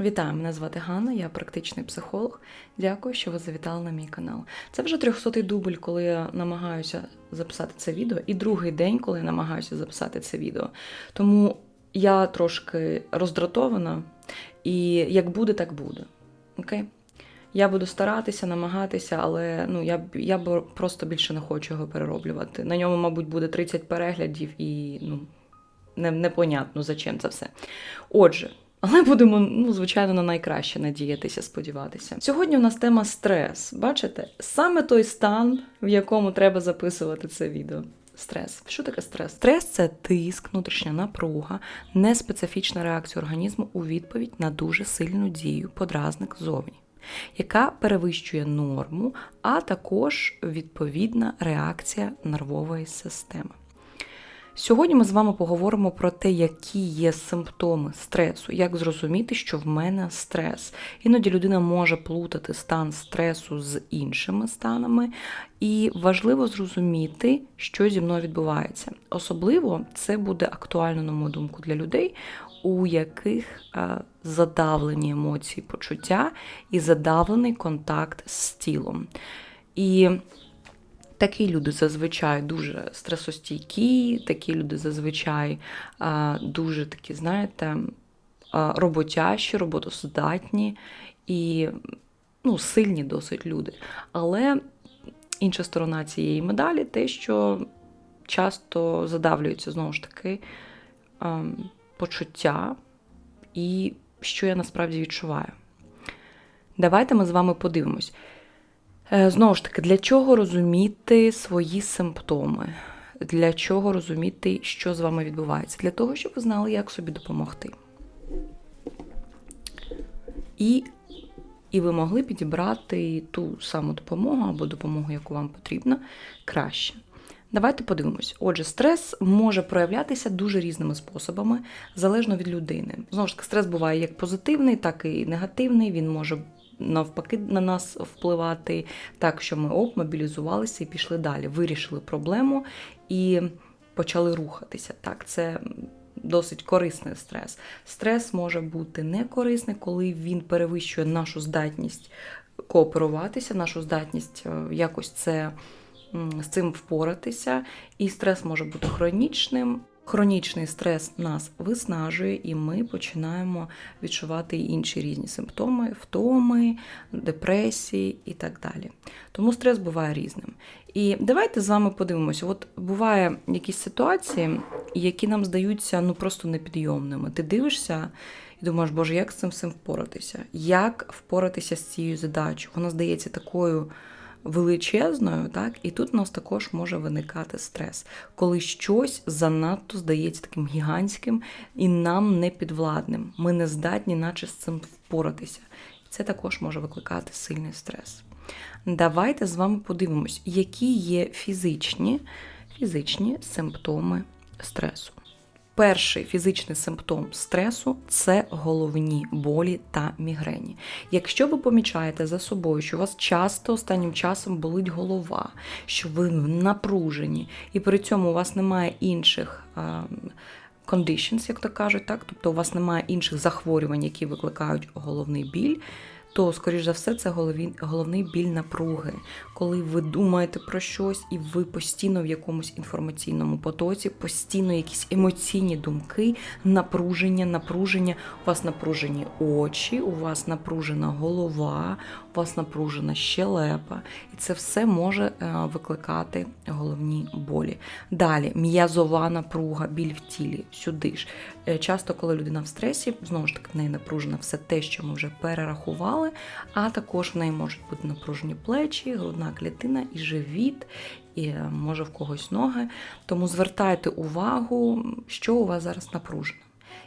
Вітаю, мене звати Ганна, я практичний психолог. Дякую, що ви завітали на мій канал. Це вже 300-й дубль, коли я намагаюся записати це відео, і другий день, коли я намагаюся записати це відео. Тому я трошки роздратована, і як буде, так буде. Окей? Я буду старатися, намагатися, але ну, я, я просто більше не хочу його перероблювати. На ньому, мабуть, буде 30 переглядів і ну, не, непонятно, зачем це все. Отже, але будемо, ну, звичайно, на найкраще надіятися, сподіватися. Сьогодні у нас тема стрес. Бачите? Саме той стан, в якому треба записувати це відео. Стрес. Що таке стрес? Стрес це тиск, внутрішня напруга, неспецифічна реакція організму у відповідь на дуже сильну дію, подразник зовні, яка перевищує норму, а також відповідна реакція нервової системи. Сьогодні ми з вами поговоримо про те, які є симптоми стресу, як зрозуміти, що в мене стрес. Іноді людина може плутати стан стресу з іншими станами, і важливо зрозуміти, що зі мною відбувається. Особливо це буде актуально, на мою думку, для людей, у яких е, задавлені емоції, почуття і задавлений контакт з тілом. І Такі люди зазвичай дуже стресостійкі, такі люди зазвичай дуже такі, знаєте, роботящі, роботоздатні і ну, сильні досить люди. Але інша сторона цієї медалі те, що часто задавлюється знову ж таки почуття і що я насправді відчуваю. Давайте ми з вами подивимось. Е, Знову ж таки, для чого розуміти свої симптоми? Для чого розуміти, що з вами відбувається? Для того, щоб ви знали, як собі допомогти. І, і ви могли підібрати ту саму допомогу або допомогу, яку вам потрібна, краще. Давайте подивимось. Отже, стрес може проявлятися дуже різними способами, залежно від людини. Знову ж таки, стрес буває як позитивний, так і негативний. Він може навпаки на нас впливати так, що ми оп, мобілізувалися і пішли далі, вирішили проблему і почали рухатися. Так, це досить корисний стрес. Стрес може бути некорисний, коли він перевищує нашу здатність кооперуватися, нашу здатність е, якось це з цим впоратися. І стрес може бути хронічним. Хронічний стрес нас виснажує, і ми починаємо відчувати інші різні симптоми, втоми, депресії і так далі. Тому стрес буває різним. І давайте з вами подивимося: от буває якісь ситуації, які нам здаються ну просто непідйомними. Ти дивишся і думаєш, боже, як з цим всім впоратися? Як впоратися з цією задачею? Вона здається такою величезною, так, і тут у нас також може виникати стрес, коли щось занадто здається таким гігантським і нам непідвладним. Ми не здатні, наче з цим впоратися. Це також може викликати сильний стрес. Давайте з вами подивимось, які є фізичні, фізичні симптоми стресу. Перший фізичний симптом стресу це головні болі та мігрені. Якщо ви помічаєте за собою, що у вас часто останнім часом болить голова, що ви напружені, і при цьому у вас немає інших conditions, як то кажуть, так? тобто у вас немає інших захворювань, які викликають головний біль. То, скоріш за все, це голові- головний біль напруги, коли ви думаєте про щось, і ви постійно в якомусь інформаційному потоці, постійно якісь емоційні думки, напруження, напруження. У вас напружені очі, у вас напружена голова, вас напружена щелепа, і це все може е, викликати головні болі. Далі м'язова напруга, біль в тілі, сюди ж. Е, Часто, коли людина в стресі, знову ж таки, в неї напружено все те, що ми вже перерахували, а також в неї можуть бути напружені плечі, грудна клітина і живіт, і е, може в когось ноги. Тому звертайте увагу, що у вас зараз напружено.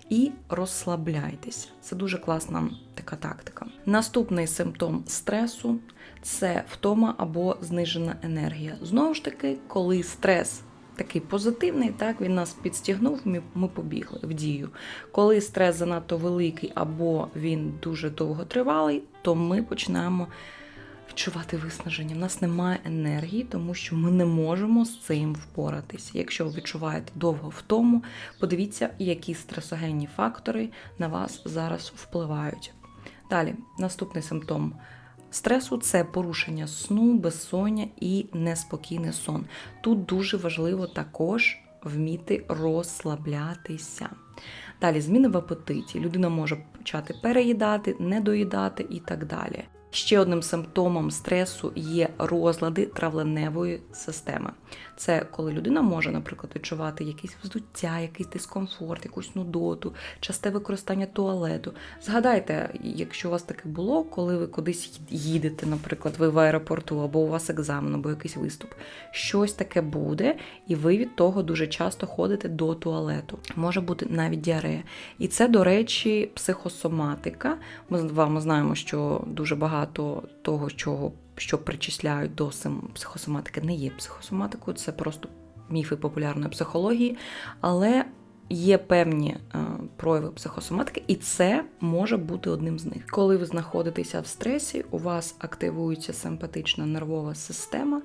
І розслабляйтеся. Це дуже класна така тактика. Наступний симптом стресу це втома або знижена енергія. Знову ж таки, коли стрес такий позитивний, так він нас підстігнув, ми, ми побігли в дію. Коли стрес занадто великий або він дуже довготривалий, то ми починаємо відчувати виснаження. У нас немає енергії, тому що ми не можемо з цим впоратися. Якщо ви відчуваєте довго втому, подивіться, які стресогенні фактори на вас зараз впливають. Далі, наступний симптом стресу це порушення сну, безсоння і неспокійний сон. Тут дуже важливо також вміти розслаблятися. Далі зміни в апетиті. Людина може почати переїдати, недоїдати і так далі. Ще одним симптомом стресу є розлади травленевої системи. Це коли людина може, наприклад, відчувати якесь вздуття, якийсь дискомфорт, якусь нудоту, часте використання туалету. Згадайте, якщо у вас таке було, коли ви кудись їдете, наприклад, ви в аеропорту, або у вас екзамен, або якийсь виступ, щось таке буде, і ви від того дуже часто ходите до туалету. Може бути навіть діарея. І це, до речі, психосоматика. Ми з вами знаємо, що дуже багато того, чого що причисляють до психосоматики, не є психосоматикою, це просто міфи популярної психології, але є певні е, прояви психосоматики, і це може бути одним з них. Коли ви знаходитеся в стресі, у вас активується симпатична нервова система,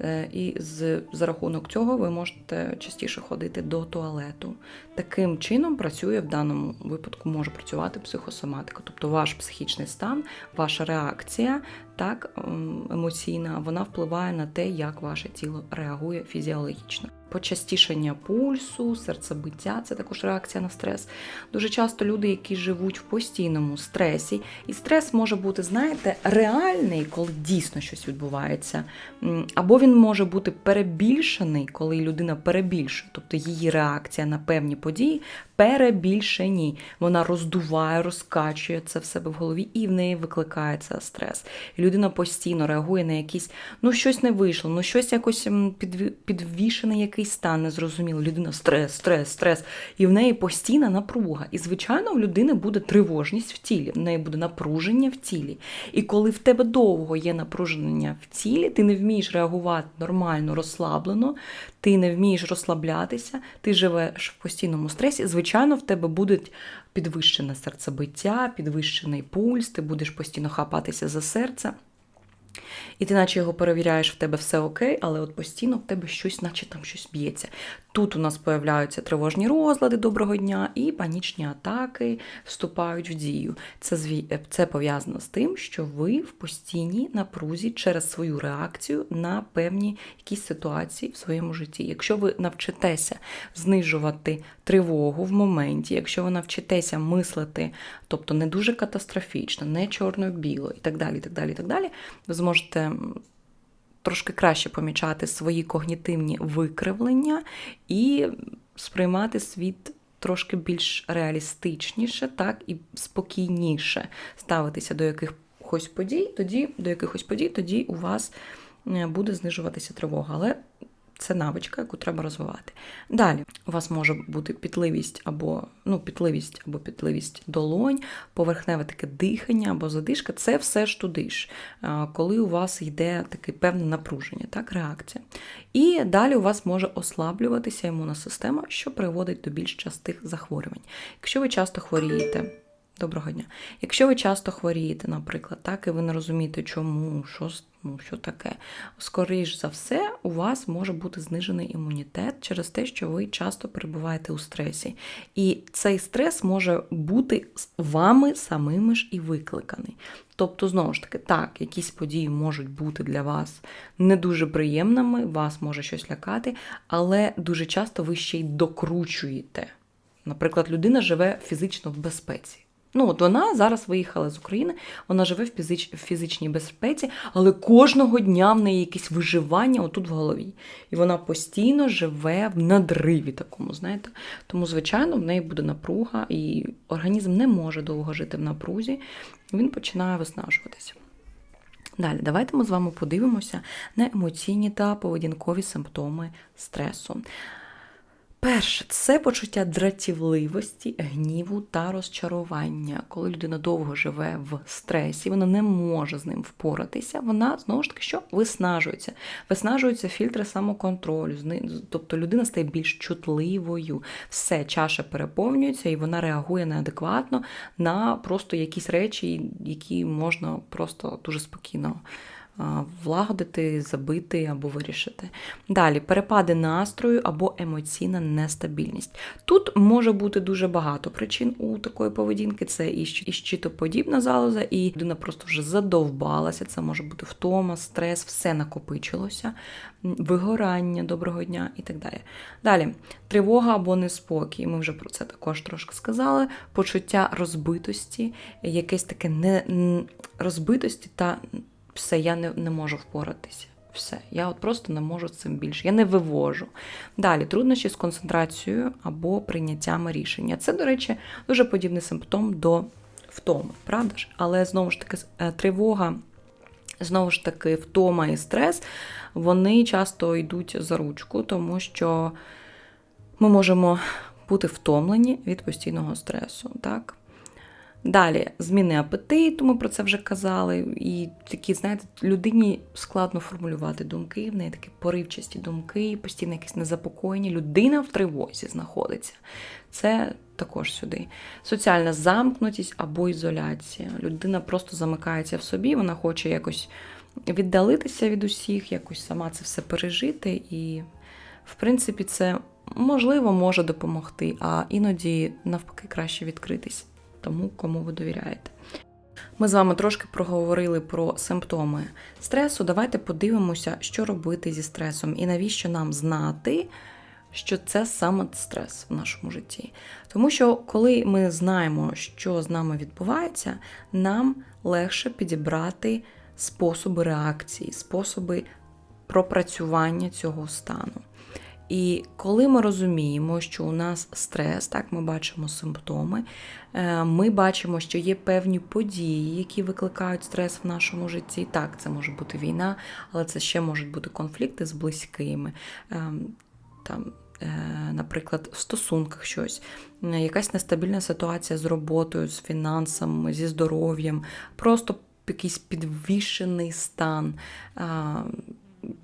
е, і з, за рахунок цього ви можете частіше ходити до туалету. Таким чином працює в даному випадку, може працювати психосоматика, тобто ваш психічний стан, ваша реакція, так ем, емоційна, вона впливає на те, як ваше тіло реагує фізіологічно. Почастішення пульсу, серцебиття це також реакція на стрес. Дуже часто люди, які живуть в постійному стресі, і стрес може бути, знаєте, реальний, коли дійсно щось відбувається, або він може бути перебільшений, коли людина перебільшує, тобто її реакція на певні події перебільшені. Вона роздуває, розкачує це в себе в голові, і в неї викликається стрес. І людина постійно реагує на якісь, ну щось не вийшло, ну щось якось підвішений якийсь стан, незрозуміло. Людина стрес, стрес, стрес. І в неї постійна напруга. І, звичайно, в людини буде тривожність в тілі, в неї буде напруження в тілі. І коли в тебе довго є напруження в тілі, ти не вмієш реагувати нормально, розслаблено, ти не вмієш розслаблятися, ти живеш в постійному стресі, звичайно, в тебе буде підвищене серцебиття, підвищений пульс, ти будеш постійно хапатися за серце. І ти наче його перевіряєш, в тебе все окей, але от постійно в тебе щось, наче там щось б'ється. Тут у нас появляються тривожні розлади доброго дня і панічні атаки вступають в дію. Це, е, це пов'язано з тим, що ви в постійній напрузі через свою реакцію на певні якісь ситуації в своєму житті. Якщо ви навчитеся знижувати тривогу в моменті, якщо ви навчитеся мислити, тобто не дуже катастрофічно, не чорно-біло і так далі, так далі, так далі, ви зможете трошки краще помічати свої когнітивні викривлення і сприймати світ трошки більш реалістичніше, так і спокійніше ставитися до якихось подій, тоді до якихось подій, тоді у вас е, буде знижуватися тривога. Але це навичка, яку треба розвивати. Далі у вас може бути пітливість або ну, пітливість або пітливість долонь, поверхневе таке дихання або задишка. Це все ж туди ж, коли у вас йде таке певне напруження, так, реакція. І далі у вас може ослаблюватися імунна система, що приводить до більш частих захворювань. Якщо ви часто хворієте. Доброго дня. Якщо ви часто хворієте, наприклад, так, і ви не розумієте, чому, що, що таке, скоріш за все, у вас може бути знижений імунітет через те, що ви часто перебуваєте у стресі. І цей стрес може бути вами самими ж і викликаний. Тобто, знову ж таки, так, якісь події можуть бути для вас не дуже приємними, вас може щось лякати, але дуже часто ви ще й докручуєте. Наприклад, людина живе фізично в безпеці. Ну, от вона зараз виїхала з України, вона живе в, фізич, в фізичній безпеці, але кожного дня в неї якесь виживання отут в голові. І вона постійно живе в надриві такому, знаєте. Тому, звичайно, в неї буде напруга, і організм не може довго жити в напрузі, він починає виснажуватися. Далі, давайте ми з вами подивимося на емоційні та поведінкові симптоми стресу. Перше, це почуття дратівливості, гніву та розчарування. Коли людина довго живе в стресі, вона не може з ним впоратися, вона знову ж таки що виснажується. Виснажуються фільтри самоконтролю, тобто людина стає більш чутливою. Все, чаша переповнюється, і вона реагує неадекватно на просто якісь речі, які можна просто дуже спокійно влагодити, забити або вирішити. Далі перепади настрою або емоційна нестабільність. Тут може бути дуже багато причин у такої поведінки. Це і щитоподібна залоза, і людина просто вже задовбалася. Це може бути втома, стрес, все накопичилося, вигорання доброго дня і так далі. Далі тривога або неспокій. Ми вже про це також трошки сказали. Почуття розбитості, якесь таке не розбитості та все, я не, не можу впоратися. Все, я от просто не можу з цим більше. Я не вивожу. Далі труднощі з концентрацією або прийняттям рішення. Це, до речі, дуже подібний симптом до втоми, правда ж? Але знову ж таки, е, тривога, знову ж таки, втома і стрес, вони часто йдуть за ручку, тому що ми можемо бути втомлені від постійного стресу. Так? Далі зміни апетиту, ми про це вже казали. І такі, знаєте, людині складно формулювати думки, в неї такі поривчасті думки, постійно якесь незапокоєння. Людина в тривозі знаходиться. Це також сюди. Соціальна замкнутість або ізоляція. Людина просто замикається в собі, вона хоче якось віддалитися від усіх, якось сама це все пережити. І, в принципі, це можливо може допомогти, а іноді навпаки краще відкритись тому, кому ви довіряєте. Ми з вами трошки проговорили про симптоми стресу. Давайте подивимося, що робити зі стресом і навіщо нам знати, що це саме стрес в нашому житті. Тому що, коли ми знаємо, що з нами відбувається, нам легше підібрати способи реакції, способи пропрацювання цього стану. І коли ми розуміємо, що у нас стрес, так ми бачимо симптоми, е, ми бачимо, що є певні події, які викликають стрес в нашому житті. Так, це може бути війна, але це ще можуть бути конфлікти з близькими. ем, Там, е, наприклад, в стосунках щось, е, якась нестабільна ситуація з роботою, з фінансами, зі здоров'ям, просто якийсь підвішений стан.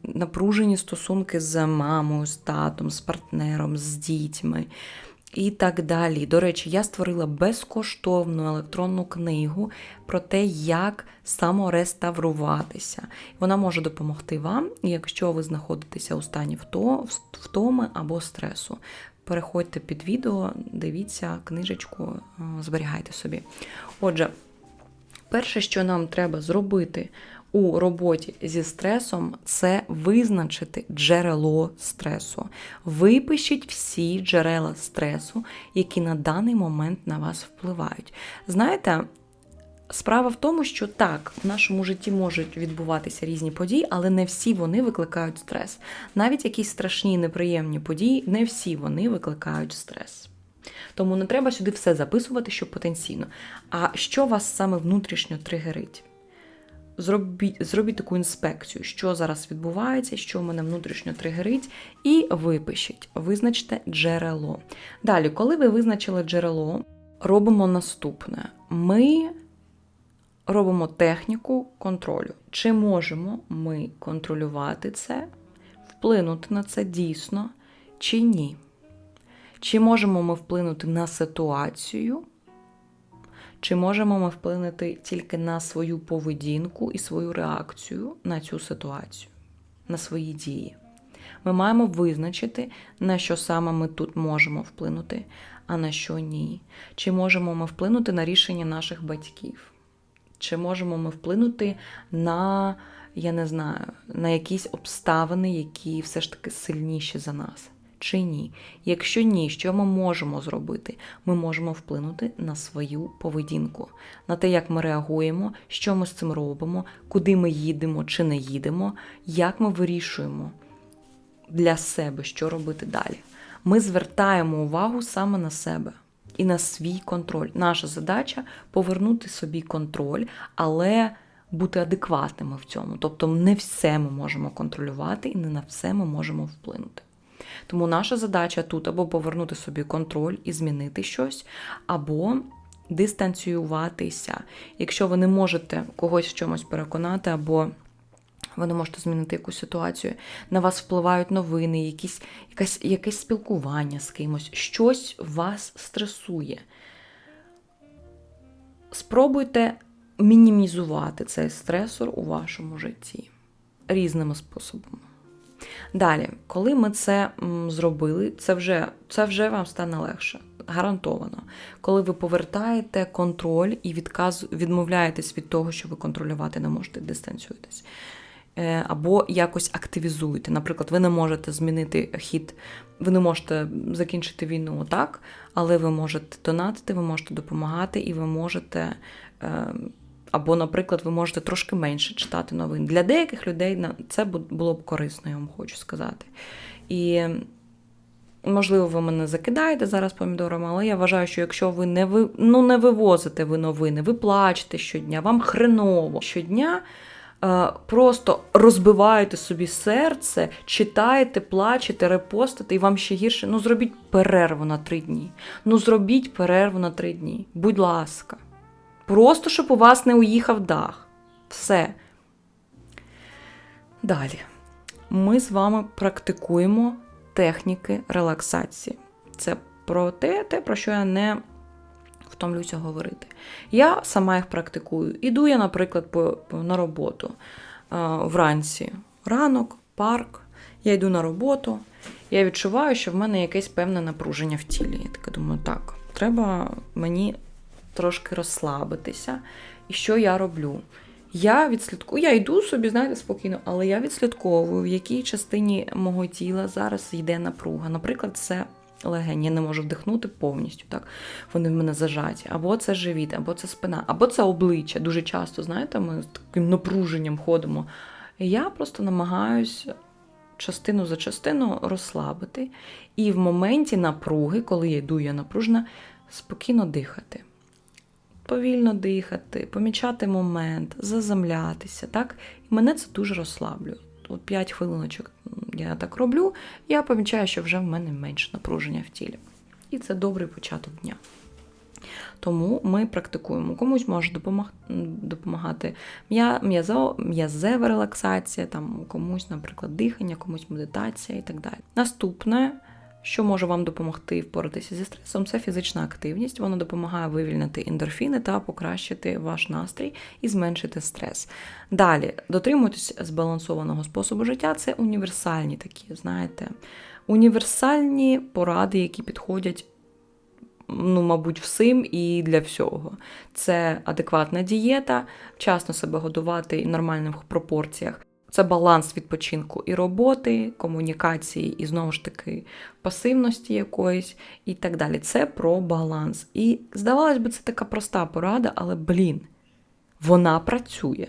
Напружені стосунки з мамою, з татом, з партнером, з дітьми і так далі. До речі, я створила безкоштовну електронну книгу про те, як самореставруватися. Вона може допомогти вам, якщо ви знаходитеся у стані втоми або стресу. Переходьте під відео, дивіться книжечку, е, зберігайте собі. Отже, перше, що нам треба зробити у роботі зі стресом, це визначити джерело стресу. Випишіть всі джерела стресу, які на даний момент на вас впливають. Знаєте, Справа в тому, що так, в нашому житті можуть відбуватися різні події, але не всі вони викликають стрес. Навіть якісь страшні неприємні події, не всі вони викликають стрес. Тому не треба сюди все записувати, що потенційно. А що вас саме внутрішньо тригерить? Зробіть, зробіть таку інспекцію, що зараз відбувається, що в мене внутрішньо тригерить, і випишіть, визначте джерело. Далі, коли ви визначили джерело, робимо наступне. Ми робимо техніку контролю. Чи можемо ми контролювати це, вплинути на це дійсно, чи ні? Чи можемо ми вплинути на ситуацію? Чи можемо ми вплинути тільки на свою поведінку і свою реакцію на цю ситуацію, на свої дії? Ми маємо визначити, на що саме ми тут можемо вплинути, а на що ні. Чи можемо ми вплинути на рішення наших батьків? Чи можемо ми вплинути на, я не знаю, на якісь обставини, які все ж таки сильніші за нас? Чи ні? Якщо ні, що ми можемо зробити? Ми можемо вплинути на свою поведінку, на те, як ми реагуємо, що ми з цим робимо, куди ми їдемо чи не їдемо, як ми вирішуємо для себе, що робити далі. Ми звертаємо увагу саме на себе і на свій контроль. Наша задача повернути собі контроль, але бути адекватними в цьому. Тобто, не все ми можемо контролювати і не на все ми можемо вплинути. Тому наша задача тут або повернути собі контроль і змінити щось, або дистанціюватися. Якщо ви не можете когось в чомусь переконати, або ви не можете змінити якусь ситуацію, на вас впливають новини, якісь, якась, якесь спілкування з кимось, щось вас стресує. Спробуйте мінімізувати цей стресор у вашому житті різними способами. Далі, коли ми це зробили, це вже, це вже вам стане легше. Гарантовано. Коли ви повертаєте контроль і відказ, відмовляєтесь від того, що ви контролювати не можете, дистанціюєтесь. Е, Або якось активізуєте. Наприклад, ви не можете змінити хід, ви не можете закінчити війну так, але ви можете донатити, ви можете допомагати, і ви можете. Або, наприклад, ви можете трошки менше читати новин. Для деяких людей це було б корисно, я вам хочу сказати. І, можливо, ви мене закидаєте зараз помідорами, але я вважаю, що якщо ви не ви, ну, не вивозите ви новини, ви плачете щодня, вам хреново щодня. е, Просто розбиваєте собі серце, читаєте, плачете, репостите, і вам ще гірше. Ну, зробіть перерву на три дні. Ну, зробіть перерву на три дні. Будь ласка. Просто щоб у вас не уїхав дах. Все. Далі. Ми з вами практикуємо техніки релаксації. Це про те, те, про що я не втомлюся говорити. Я сама їх практикую. Іду я, наприклад, по, на роботу а, вранці. Ранок, парк. Я йду на роботу. Я відчуваю, що в мене якесь певне напруження в тілі. Я така думаю, так, треба мені трошки розслабитися. І що я роблю? Я відслідкую, я йду собі, знаєте, спокійно, але я відслідковую, в якій частині мого тіла зараз йде напруга. Наприклад, це легені, я не можу вдихнути повністю, так? Вони в мене зажаті. Або це живіт, або це спина, або це обличчя. Дуже часто, знаєте, ми з таким напруженням ходимо. Я просто намагаюся частину за частину розслабити. І в моменті напруги, коли я йду, я напружена, спокійно дихати. Повільно дихати, помічати момент, заземлятися. Так? І мене це дуже розслаблює. От 5 хвилиночок я так роблю, я помічаю, що вже в мене менше напруження в тілі. І це добрий початок дня. Тому ми практикуємо. Комусь може допомагати м'язева релаксація, там, комусь, наприклад, дихання, комусь медитація і так далі. Наступне, що може вам допомогти впоратися зі стресом, це фізична активність. Вона допомагає вивільнити ендорфіни та покращити ваш настрій і зменшити стрес. Далі, дотримуйтесь збалансованого способу життя це універсальні такі, знаєте, універсальні поради, які підходять ну, мабуть, всім і для всього. Це адекватна дієта, вчасно себе годувати в нормальних пропорціях. Це баланс відпочинку і роботи, комунікації, і знову ж таки пасивності якоїсь і так далі. Це про баланс. І здавалось би, це така проста порада, але блін, вона працює.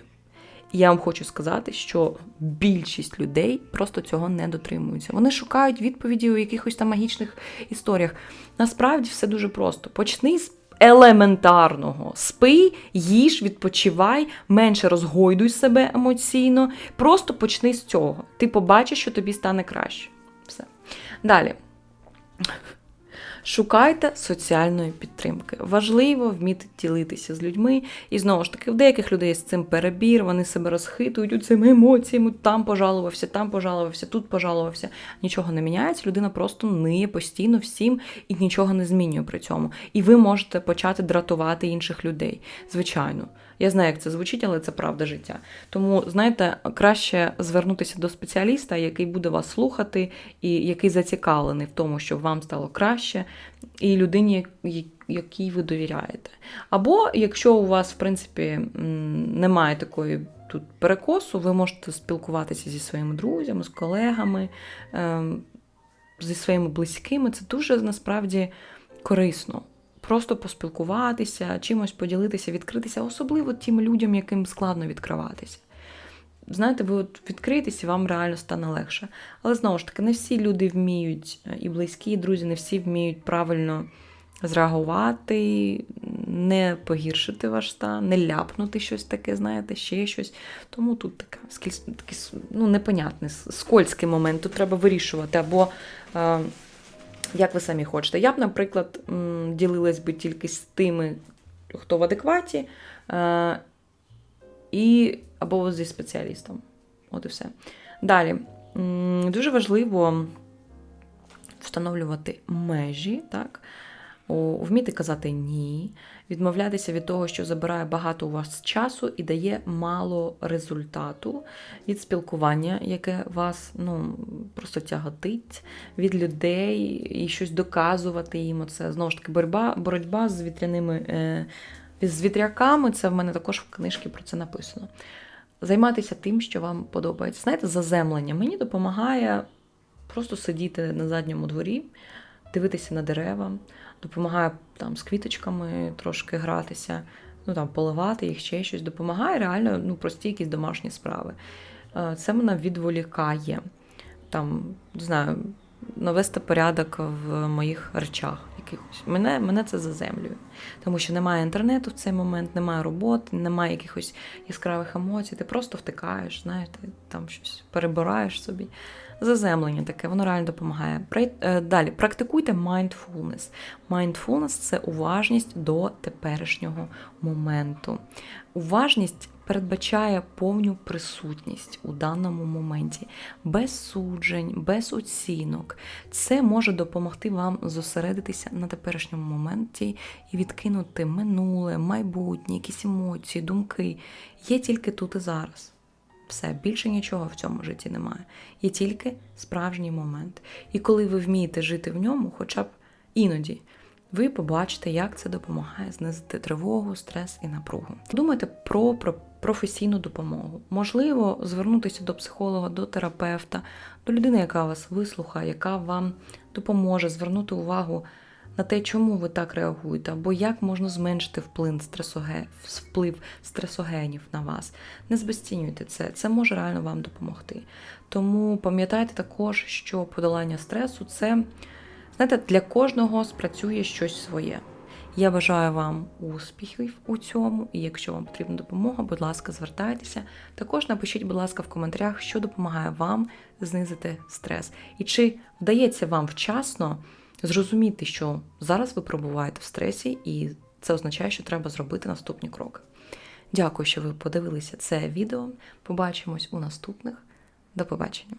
І я вам хочу сказати, що більшість людей просто цього не дотримуються. Вони шукають відповіді у якихось там магічних історіях. Насправді все дуже просто. Почни з елементарного. Спи, їж, відпочивай, менше розгойдуй себе емоційно. Просто почни з цього. Ти побачиш, що тобі стане краще. Все. Далі. Шукайте соціальної підтримки. Важливо вміти ділитися з людьми. І знову ж таки, в деяких людей з цим перебір, вони себе розхитують цими емоціями, там пожалувався, там пожалувався, тут пожалувався. Нічого не міняється, людина просто ниє постійно всім і нічого не змінює при цьому. І ви можете почати дратувати інших людей. Звичайно. Я знаю, як це звучить, але це правда життя. Тому, знаєте, краще звернутися до спеціаліста, який буде вас слухати, і який зацікавлений в тому, щоб вам стало краще, і людині, якій ви довіряєте. Або якщо у вас, в принципі, немає такої тут перекосу, ви можете спілкуватися зі своїми друзями, з колегами, ем, зі своїми близькими. Це дуже насправді корисно. Просто поспілкуватися, чимось поділитися, відкритися, особливо тим людям, яким складно відкриватися. Знаєте, ви от відкриєтесь і вам реально стане легше. Але знову ж таки, не всі люди вміють, е, і близькі, і друзі, не всі вміють правильно зреагувати, не погіршити ваш стан, не ляпнути щось таке, знаєте, ще щось. Тому тут така скільсь- такий ну, непонятний, скользький момент. Тут треба вирішувати. Або е, як ви самі хочете. Я б, наприклад, ділилась би тільки з тими, хто в адекваті, е, і або зі спеціалістом. От і все. Далі. Дуже важливо встановлювати межі, так? Вміти казати ні, відмовлятися від того, що забирає багато у вас часу і дає мало результату від спілкування, яке вас ну, просто тяготить, від людей і щось доказувати їм. Це знову ж таки боротьба, боротьба з вітряними е, з вітряками. Це в мене також в книжці про це написано. Займатися тим, що вам подобається. Знаєте, заземлення мені допомагає просто сидіти на задньому дворі, дивитися на дерева, допомагає там з квіточками трошки гратися, ну там поливати їх, ще щось. Допомагає реально ну, прості якісь домашні справи. Е, Це мене відволікає. Там, не знаю, навести порядок в моїх речах якихось. Мене, мене це заземлює. Тому що немає інтернету в цей момент, немає роботи, немає якихось яскравих емоцій. Ти просто втикаєш, знаєте, там щось перебираєш собі. Заземлення таке, воно реально допомагає. Е, Далі, практикуйте mindfulness. Mindfulness – це уважність до теперішнього моменту. Уважність передбачає повну присутність у даному моменті, без суджень, без оцінок. Це може допомогти вам зосередитися на теперішньому моменті і відкинути минуле, майбутнє, якісь емоції, думки. Є тільки тут і зараз. Все, більше нічого в цьому житті немає. Є тільки справжній момент. І коли ви вмієте жити в ньому, хоча б іноді, ви побачите, як це допомагає знизити тривогу, стрес і напругу. Думайте про, про професійну допомогу. Можливо, звернутися до психолога, до терапевта, до людини, яка вас вислухає, яка вам допоможе звернути увагу на те, чому ви так реагуєте, або як можна зменшити вплив, стресоге... вплив стресогенів на вас. Не збезцінюйте це, це може реально вам допомогти. Тому пам'ятайте також, що подолання стресу це, знаєте, для кожного спрацює щось своє. Я бажаю вам успіхів у цьому, і якщо вам потрібна допомога, будь ласка, звертайтеся. Також напишіть, будь ласка, в коментарях, що допомагає вам знизити стрес. І чи вдається вам вчасно зрозуміти, що зараз ви перебуваєте в стресі, і це означає, що треба зробити наступні кроки. Дякую, що ви подивилися це відео. Побачимось у наступних. До побачення.